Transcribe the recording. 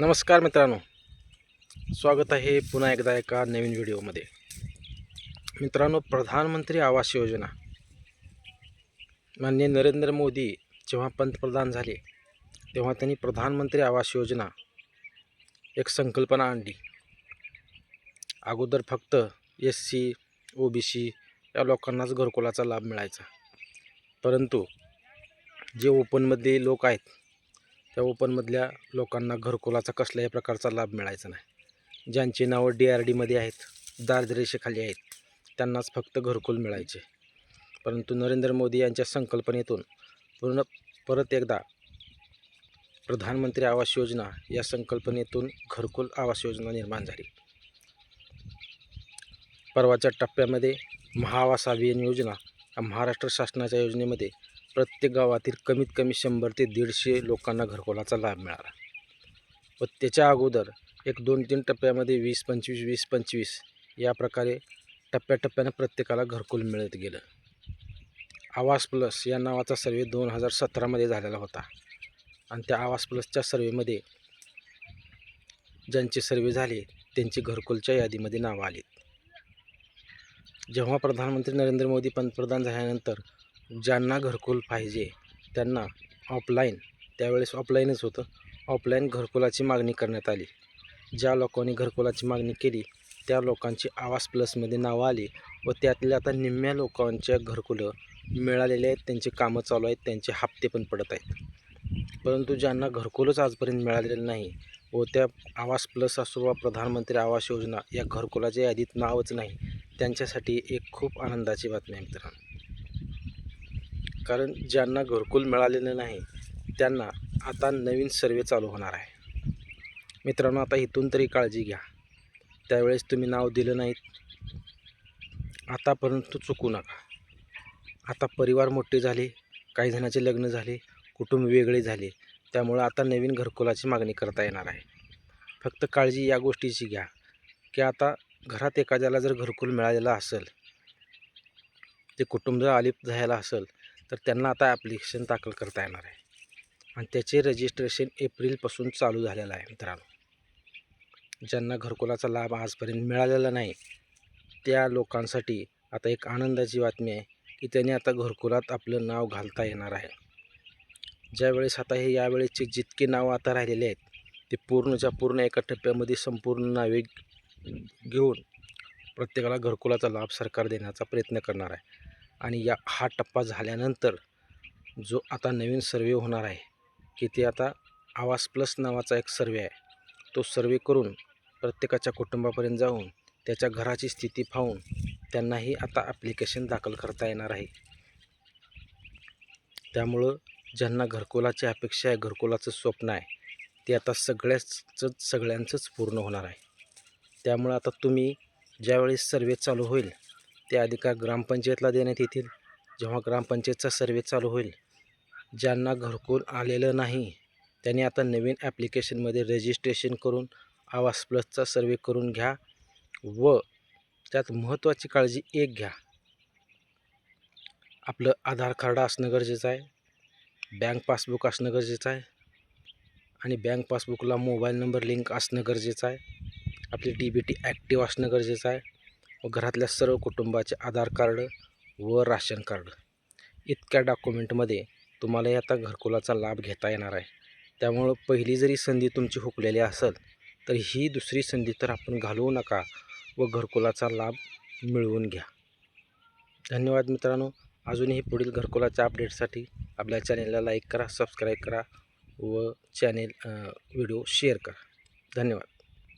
नमस्कार मित्रांनो. स्वागत आहे पुन्हा एकदा एका नवीन व्हिडिओमध्ये. मित्रांनो प्रधानमंत्री आवास योजना. माननीय नरेंद्र मोदी जेव्हा पंतप्रधान झाले तेव्हा त्यांनी प्रधानमंत्री आवास योजना एक संकल्पना आणली. अगोदर फक्त S C O B C या लोकांनाच घरकुलाचा लाभ मिळायचा. परंतु जे ओपनमधले लोक आहेत त्या ओपनमधल्या लोकांना घरकुलाचा कसल्याही प्रकारचा लाभ मिळायचा नाही. ज्यांची नावं डी आर डीमध्ये आहेत दारिद्र्यरेषेखाली आहेत त्यांनाच फक्त घरकुल मिळायचे. परंतु नरेंद्र मोदी यांच्या संकल्पनेतून पूर्ण परत एकदा प्रधानमंत्री आवास योजना या संकल्पनेतून घरकुल आवास योजना निर्माण झाली. परवाच्या टप्प्यामध्ये महाआवास अभियान योजना या महाराष्ट्र शासनाच्या योजनेमध्ये प्रत्येक गावातील कमीत कमी शंभर ते दीडशे लोकांना घरकुलाचा लाभ मिळाला. व त्याच्या अगोदर एक दोन तीन टप्प्यामध्ये वीस पंचवीस वीस पंचवीस या प्रकारे टप्प्याटप्प्यानं प्रत्येकाला घरकुल मिळत गेलं. आवास प्लस या नावाचा सर्वे दोन हजार सतरामध्ये झालेला होता. आणि त्या आवास प्लसच्या सर्वेमध्ये ज्यांचे सर्वे झाले त्यांची घरकुलच्या यादीमध्ये नावं आली जेव्हा प्रधानमंत्री नरेंद्र मोदी पंतप्रधान झाल्यानंतर ज्यांना घरकुल पाहिजे त्यांना ऑफलाईन त्यावेळेस ऑफलाईनच होतं. ऑफलाईन घरकुलाची मागणी करण्यात आली. ज्या लोकांनी घरकुलाची मागणी केली त्या लोकांची आवास प्लसमध्ये नावं आली व त्यातल्या आता निम्म्या लोकांच्या घरकुलं मिळालेले आहेत त्यांची कामं चालू आहेत त्यांचे हप्ते पण पडत आहेत. परंतु ज्यांना घरकुलच आजपर्यंत मिळालेलं नाही व त्या आवास प्लस असो वा प्रधानमंत्री आवास योजना या घरकुलाच्या यादीत नावच नाही त्यांच्यासाठी एक खूप आनंदाची बातमी आहे मित्रांनो. कारण ज्यांना घरकुल मिळालेलं नाही त्यांना आता नवीन सर्वे चालू होणार आहे. मित्रांनो आता इथून तरी काळजी घ्या. त्यावेळेस तुम्ही नाव दिलं नाहीत. आतापर्यंत चुकू नका. आता परिवार मोठे झाले काही जणांचे लग्न झाले कुटुंब वेगळे झाले त्यामुळं आता नवीन घरकुलाची मागणी करता येणार आहे. फक्त काळजी या गोष्टीची घ्या की आता घरात एखाद्याला जर घरकुल मिळालेलं असेल ते कुटुंब जर आलिप झालेलं असेल तर त्यांना आता ॲप्लिकेशन दाखल करता येणार आहे. आणि त्याचे रजिस्ट्रेशन एप्रिलपासून चालू झालेलं आहे मित्रांनो. ज्यांना घरकुलाचा लाभ आजपर्यंत मिळालेला नाही त्या लोकांसाठी आता एक आनंदाची बातमी आहे की त्यांनी आता घरकुलात आपलं नाव घालता येणार आहे. ज्यावेळेस आता हे यावेळेसचे जितके नावं आता राहिलेले आहेत ते पूर्णच्या पूर्ण एका टप्प्यामध्ये संपूर्ण नावे घेऊन प्रत्येकाला घरकुलाचा लाभ सरकार देण्याचा प्रयत्न करणार आहे. आणि या हा टप्पा झाल्यानंतर जो आता नवीन सर्वे होणार आहे की ते आता आवास प्लस नावाचा एक सर्वे आहे. तो सर्वे करून प्रत्येकाच्या कुटुंबापर्यंत जाऊन त्याच्या घराची स्थिती पाहून त्यांनाही आता ॲप्लिकेशन दाखल करता येणार आहे. त्यामुळं ज्यांना घरकुलाची अपेक्षा आहे घरकुलाचं स्वप्न आहे ते आता सगळ्याचंच सगळ्यांचंच पूर्ण होणार आहे. त्यामुळं आता तुम्ही ज्यावेळेस सर्वे चालू होईल ते अधिकार ग्रामपंचायतला देण्यात येतील. जेव्हा ग्रामपंचायतचा सर्वे चालू होईल ज्यांना घरकुल आलेलं नाही त्यांनी आता नवीन ॲप्लिकेशनमध्ये रजिस्ट्रेशन करून आवास प्लसचा सर्वे करून घ्या व त्यात महत्त्वाची काळजी एक घ्या. आपलं आधार कार्ड असणं गरजेचं आहे बँक पासबुक असणं गरजेचं आहे आणि बँक पासबुकला मोबाईल नंबर लिंक असणं गरजेचं आहे आपली डी बी टी ॲक्टिव्ह असणं गरजेचं आहे. व घरातल्या सर्व कुटुंबाचे आधार कार्ड व राशन कार्ड. इतक्या डॉक्युमेंटमध्ये तुम्हाला आता घरकुलाचा लाभ घेता येणार आहे. त्यामुळं पहिली जरी संधी तुमची हुकलेली असेल तर ही दुसरी संधी तर आपण घालवू नका व घरकुलाचा लाभ मिळवून घ्या. धन्यवाद मित्रांनो. अजूनही पुढील घरकुलाच्या अपडेटसाठी आपल्या चॅनेलला लाईक करा सबस्क्राईब करा व चॅनेल व्हिडिओ शेअर करा. धन्यवाद.